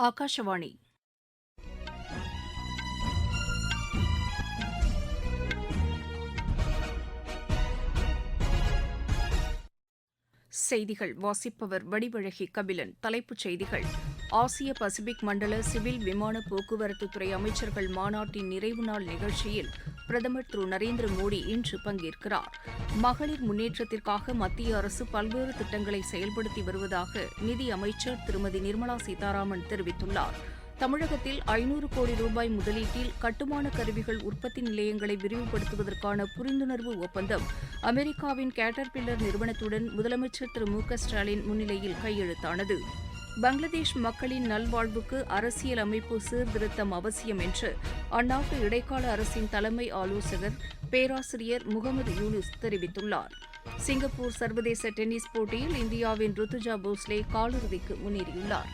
ஆகாஷவாணி செய்திகள். வாசிப்பவர் வடிவழகி கபிலன். தலைப்புச் செய்திகள். ஆசிய பசிபிக் மண்டல சிவில் விமான போக்குவரத்துத்துறை அமைச்சர்கள் மாநாட்டின் நிறைவு நாள் நிகழ்ச்சியில் பிரதமர் திரு நரேந்திர மோடி இன்று பங்கேற்கிறார். மகளிர் முன்னேற்றத்திற்காக மத்திய அரசு பல்வேறு திட்டங்களை செயல்படுத்தி வருவதாக நிதி அமைச்சர் திருமதி நிர்மலா சீதாராமன் தெரிவித்துள்ளார். தமிழகத்தில் ஐநூறு கோடி ரூபாய் முதலீட்டில் கட்டுமான கருவிகள் உற்பத்தி நிலையங்களை விரிவுபடுத்துவதற்கான புரிந்துணர்வு ஒப்பந்தம் அமெரிக்காவின் கேட்டர்பில்லர் நிறுவனத்துடன் முதலமைச்சர் திரு மு க ஸ்டாலின் முன்னிலையில் கையெழுத்தானது. பங்களாதேஷ் மக்களின் நல்வாழ்வுக்கு அரசியல் அமைப்பு சீர்திருத்தம் அவசியம் என்று அந்நாட்டு இடைக்கால அரசின் தலைமை ஆலோசகர் பேராசிரியர் முகமது யூனுஸ் தெரிவித்துள்ளார். சிங்கப்பூர் சர்வதேச டென்னிஸ் போட்டியில் இந்தியாவின் ருத்துஜா போஸ்லே காலிறுதிக்கு முன்னேறியுள்ளார்.